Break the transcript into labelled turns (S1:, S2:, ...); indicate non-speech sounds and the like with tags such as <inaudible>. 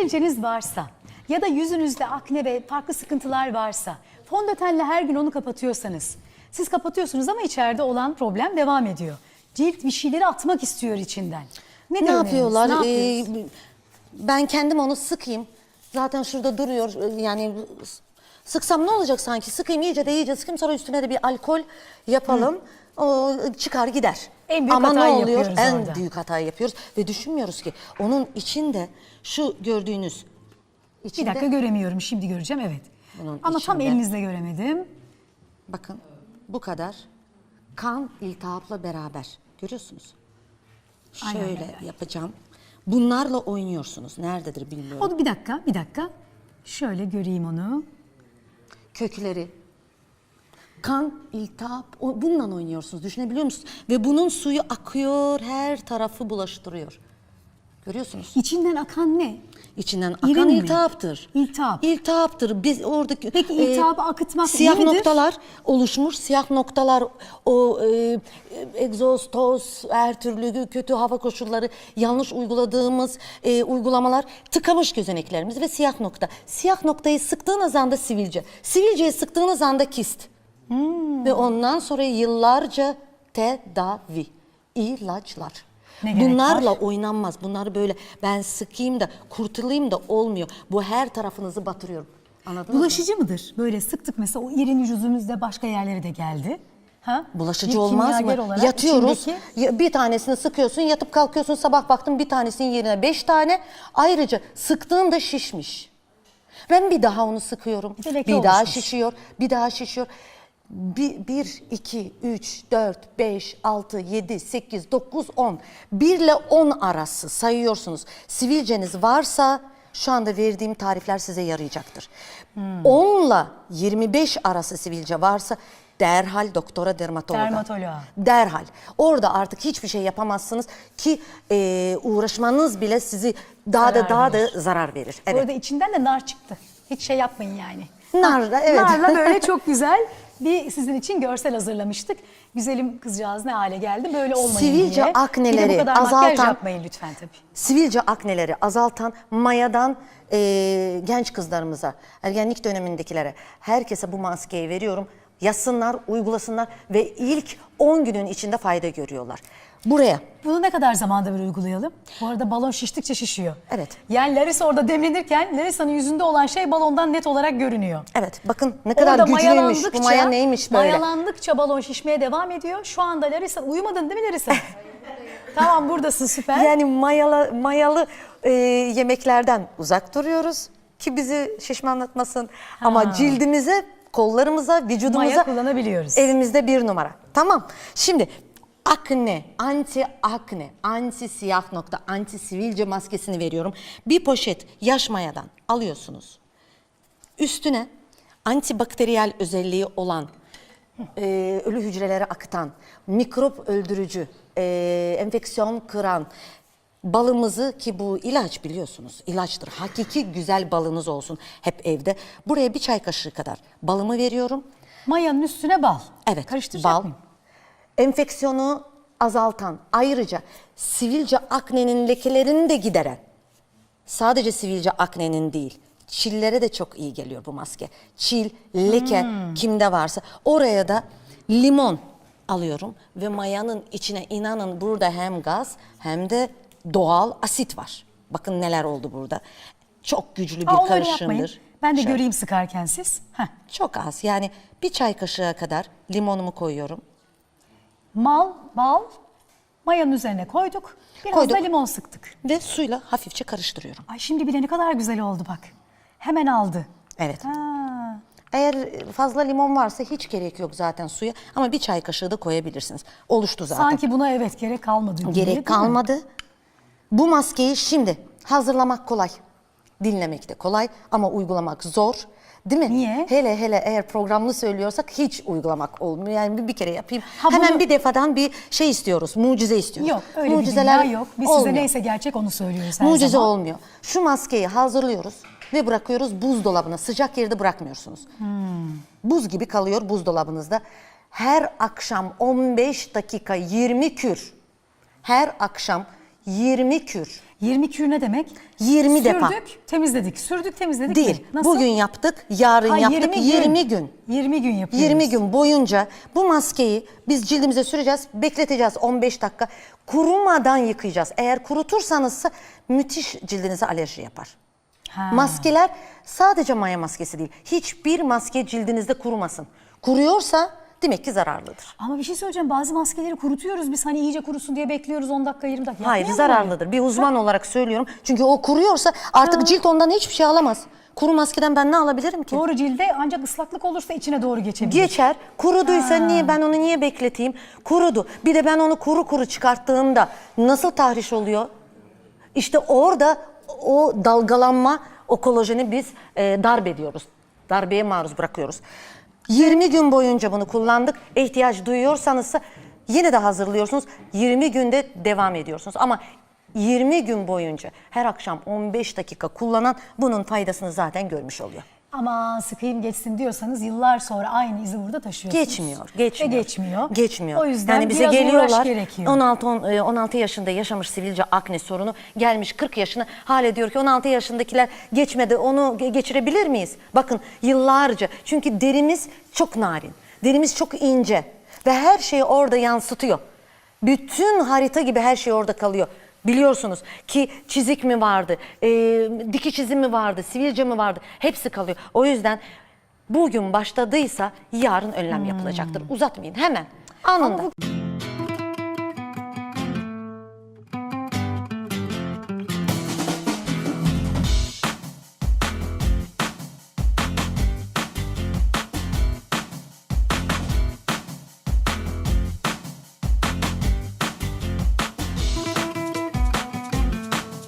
S1: sivilceniz varsa ya da yüzünüzde akne ve farklı sıkıntılar varsa fondötenle her gün onu kapatıyorsanız siz kapatıyorsunuz ama içeride olan problem devam ediyor. Cilt bir şeyleri atmak istiyor içinden.
S2: Ne
S1: öneriniz?
S2: yapıyorlar?
S1: Ne
S2: Ee, ben kendim onu sıkayım. Zaten şurada duruyor. Ee, Yani sıksam ne olacak sanki? Sıkayım iyice de iyice sıkayım sonra üstüne de bir alkol yapalım. O çıkar gider.
S1: En büyük
S2: Ama ne
S1: hatayı
S2: oluyor?
S1: yapıyoruz
S2: En
S1: orada.
S2: büyük hatayı yapıyoruz ve düşünmüyoruz ki onun içinde şu gördüğünüz
S1: bir
S2: içinde
S1: dakika göremiyorum şimdi göreceğim evet.
S2: Bunun
S1: Ama tam
S2: içinde-
S1: elinizle göremedim.
S2: bakın bu kadar kan iltihapla beraber. Görüyorsunuz?
S1: Aynen,
S2: Şöyle
S1: aynen.
S2: yapacağım. Bunlarla oynuyorsunuz. Nerededir bilmiyorum.
S1: Onu bir dakika bir dakika. Şöyle göreyim onu.
S2: kökleri, kan, iltihap, o- bununla oynuyorsunuz. Düşünebiliyor musunuz? Ve bunun suyu akıyor, her tarafı bulaştırıyor. Görüyorsunuz.
S1: İçinden akan ne?
S2: İçinden
S1: İrin
S2: akan
S1: mi?
S2: iltihaptır.
S1: İltihap.
S2: İltihaptır. Biz oradaki
S1: Peki iltihabı akıtmak
S2: siyah
S1: iyi midir?
S2: noktalar oluşmuş. Siyah noktalar o e, egzoz, toz, her türlü kötü hava koşulları, yanlış uyguladığımız e, uygulamalar tıkamış gözeneklerimiz ve siyah nokta. Siyah noktayı sıktığınız anda sivilce. Sivilceyi sıktığınız anda kist.
S1: Hmm.
S2: Ve ondan sonra yıllarca tedavi, ilaçlar.
S1: Ne
S2: Bunlarla oynanmaz. Bunları böyle ben sıkayım da kurtulayım da olmuyor. Bu her tarafınızı batırıyorum. Anladınız mı?
S1: Bulaşıcı mıdır? Böyle sıktık mesela o irin yüzümüzde başka yerlere de geldi. Ha?
S2: Bulaşıcı
S1: Bir
S2: olmaz mı?
S1: olarak
S2: Yatıyoruz.
S1: içindeki-
S2: Bir tanesini sıkıyorsun, yatıp kalkıyorsun. Sabah baktım bir tanesinin yerine beş tane. Ayrıca sıktığın da şişmiş. Ben bir daha onu sıkıyorum.
S1: Bir
S2: Bir daha şişiyor, bir daha şişiyor. Bir, bir, iki, üç, dört, beş, altı, yedi, sekiz, dokuz, on. Bir ile on arası sayıyorsunuz. Sivilceniz varsa şu anda verdiğim tarifler size yarayacaktır.
S1: Hmm.
S2: 10 ile 25 arası sivilce varsa derhal doktora dermatologa.
S1: Dermatoloğa.
S2: Derhal. Orada artık hiçbir şey yapamazsınız ki e, uğraşmanız bile sizi daha da
S1: Zarar
S2: daha
S1: verir.
S2: da zarar verir.
S1: Bu
S2: Evet.
S1: arada içinden de nar çıktı. Hiç şey yapmayın yani.
S2: Nar da, evet.
S1: Narla böyle çok <laughs> güzel bir sizin için görsel hazırlamıştık. Güzelim kızcağız ne hale geldi böyle olmayın
S2: Sivilce
S1: diye. Bir de
S2: akneleri
S1: bu kadar makyaj
S2: azaltan-
S1: yapmayın lütfen tabii.
S2: Sivilce akneleri azaltan mayadan e, genç kızlarımıza, ergenlik dönemindekilere herkese bu maskeyi veriyorum. Yazsınlar, uygulasınlar ve ilk 10 günün içinde fayda görüyorlar. Buraya
S1: Bunu ne kadar zamanda bir uygulayalım? Bu arada balon şiştikçe şişiyor.
S2: Evet.
S1: Yani Larissa orada demlenirken Larissa'nın yüzünde olan şey balondan net olarak görünüyor.
S2: evet bakın ne kadar
S1: Orada
S2: güçlüymüş. Bu maya neymiş böyle.
S1: Mayalandıkça balon şişmeye devam ediyor. Şu anda Larissa uyumadın değil mi Larissa? <laughs> tamam buradasın süper.
S2: Yani mayalı, mayalı e, yemeklerden uzak duruyoruz ki bizi şişmanlatmasın. Ama cildimize, kollarımıza, vücudumuza
S1: Maya kullanabiliyoruz.
S2: evimizde bir numara. Tamam. Şimdi akne, anti akne, anti siyah nokta, anti sivilce maskesini veriyorum. Bir poşet yaş mayadan alıyorsunuz. Üstüne antibakteriyel özelliği olan, e, ölü hücreleri akıtan, mikrop öldürücü, e, enfeksiyon kıran balımızı ki bu ilaç biliyorsunuz ilaçtır. Hakiki güzel balınız olsun hep evde. Buraya bir çay kaşığı kadar balımı veriyorum.
S1: Mayanın üstüne bal.
S2: Evet
S1: Karıştıracak
S2: bal.
S1: mıyım?
S2: Enfeksiyonu azaltan ayrıca sivilce aknenin lekelerini de gideren sadece sivilce aknenin değil çillere de çok iyi geliyor bu maske. Çil, leke
S1: Hmm.
S2: kimde varsa oraya da limon alıyorum ve mayanın içine inanın burada hem gaz hem de doğal asit var. Bakın neler oldu burada. Çok güçlü bir
S1: Aa, yapmayın.
S2: karışımdır.
S1: Ben de
S2: Şöyle.
S1: göreyim sıkarken siz. Heh.
S2: Çok az yani bir çay kaşığı kadar limonumu koyuyorum.
S1: Mal, bal, mayanın üzerine koyduk. Biraz
S2: Koyduk.
S1: da limon sıktık.
S2: Ve suyla hafifçe karıştırıyorum.
S1: Ay şimdi bile ne kadar güzel oldu bak. Hemen aldı.
S2: Evet.
S1: Ha.
S2: Eğer fazla limon varsa hiç gerek yok zaten suya ama bir çay kaşığı da koyabilirsiniz. Oluştu zaten.
S1: Sanki buna evet gerek kalmadı. gibi, değil mi?
S2: gerek kalmadı. Bu maskeyi şimdi hazırlamak kolay. Dinlemek de kolay ama uygulamak zor. Değil mi?
S1: Niye?
S2: Hele hele eğer programlı söylüyorsak hiç uygulamak olmuyor. Yani bir, bir kere yapayım.
S1: Ha,
S2: Hemen
S1: bunu-
S2: bir defadan bir şey istiyoruz. Mucize istiyoruz.
S1: Yok öyle
S2: Mucizeler
S1: bir dünya yok. Biz size
S2: olmuyor.
S1: neyse gerçek onu söylüyoruz her
S2: Mucize
S1: zaman.
S2: olmuyor. Şu maskeyi hazırlıyoruz ve bırakıyoruz buzdolabına. Sıcak yerde bırakmıyorsunuz. Buz gibi kalıyor buzdolabınızda. Her akşam 15 dakika 20 kür. Her akşam 20 kür.
S1: 20 kür ne demek?
S2: 20 defa.
S1: Sürdük, temizledik. Sürdük, temizledik.
S2: Değil.
S1: mi? Nasıl?
S2: Bugün yaptık, yarın
S1: Ha,
S2: yaptık. 20 gün.
S1: 20 gün yapıyoruz.
S2: 20 gün boyunca bu maskeyi biz cildimize süreceğiz, bekleteceğiz 15 dakika. Kurumadan yıkayacağız. Eğer kurutursanız müthiş cildinize alerji yapar.
S1: Ha.
S2: Maskeler sadece maya maskesi değil. Hiçbir maske cildinizde kurumasın. Kuruyorsa demek ki zararlıdır.
S1: Ama bir şey söyleyeceğim. Bazı maskeleri kurutuyoruz. Biz hani iyice kurusun diye bekliyoruz 10 dakika 20 dakika.
S2: Hayır
S1: Yapmıyor mu?
S2: zararlıdır. Bir uzman olarak söylüyorum. Çünkü o kuruyorsa artık cilt ondan hiçbir şey alamaz. Kuru maskeden ben ne alabilirim ki?
S1: Doğru cilde ancak ıslaklık olursa içine doğru geçebilir.
S2: Geçer. Kuruduysa niye ben onu niye bekleteyim? Kurudu. Bir de ben onu kuru kuru çıkarttığımda nasıl tahriş oluyor? İşte orada o dalgalanma, o kolajeni biz e, darp ediyoruz. Darbeye maruz bırakıyoruz. 20 gün boyunca bunu kullandık. İhtiyaç duyuyorsanız yine de hazırlıyorsunuz. 20 günde devam ediyorsunuz. Ama 20 gün boyunca her akşam 15 dakika kullanan bunun faydasını zaten görmüş oluyor.
S1: Ama sıkayım geçsin diyorsanız yıllar sonra aynı izi burada taşıyorsunuz.
S2: Geçmiyor, geçmiyor.
S1: Ve geçmiyor.
S2: Geçmiyor.
S1: O yüzden
S2: yani bize
S1: biraz
S2: geliyorlar.
S1: gerekiyor.
S2: 16 on- e, 16 yaşında yaşamış sivilce akne sorunu gelmiş 40 yaşına hala diyor ki 16 yaşındakiler geçmedi. Onu ge- geçirebilir miyiz? Bakın yıllarca çünkü derimiz çok narin. Derimiz çok ince ve her şeyi orada yansıtıyor. Bütün harita gibi her şey orada kalıyor. Biliyorsunuz ki çizik mi vardı, e, dikiş izi mi vardı, sivilce mi vardı hepsi kalıyor. O yüzden bugün başladıysa yarın önlem yapılacaktır. Uzatmayın hemen anında.
S1: Ama bu